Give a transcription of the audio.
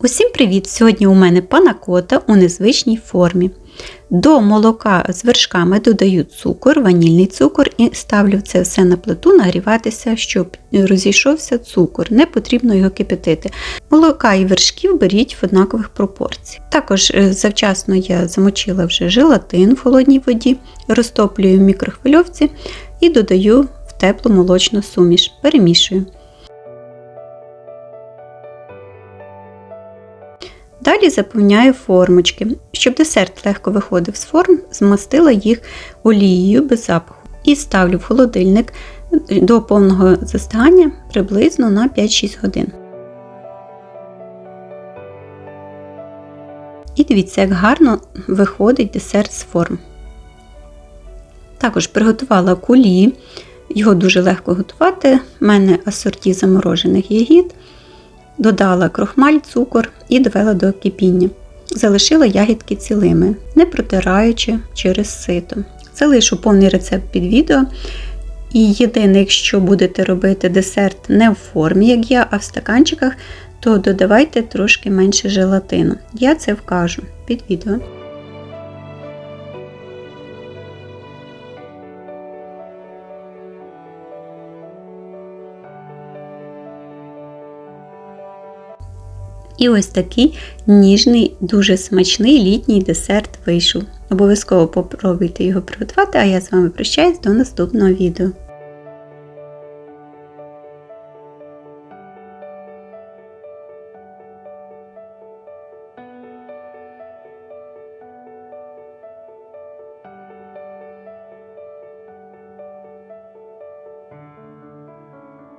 Усім привіт! Сьогодні у мене панакота у незвичній формі. До молока з вершками додаю цукор, ванільний цукор і ставлю це все на плиту нагріватися, щоб розійшовся цукор. Не потрібно його кипятити. Молока і вершків беріть в однакових пропорціях. Також е, завчасно я замочила вже желатин в холодній воді, розтоплюю в мікрохвильовці і додаю в теплу молочну суміш. Перемішую. Далі заповняю формочки. Щоб десерт легко виходив з форм, змастила їх олією без запаху і ставлю в холодильник до повного застигання приблизно на 5-6 годин. І дивіться, як гарно виходить десерт з форм. Також приготувала кулі, його дуже легко готувати. У мене асорті заморожених ягід. Додала крохмаль, цукор і довела до кипіння. Залишила ягідки цілими, не протираючи через сито. Залишу повний рецепт під відео. І єдине, якщо будете робити десерт не в формі, як я, а в стаканчиках, то додавайте трошки менше желатину. Я це вкажу під відео. І ось такий ніжний, дуже смачний літній десерт вийшов. Обов'язково попробуйте його приготувати, а я з вами прощаюсь до наступного відео.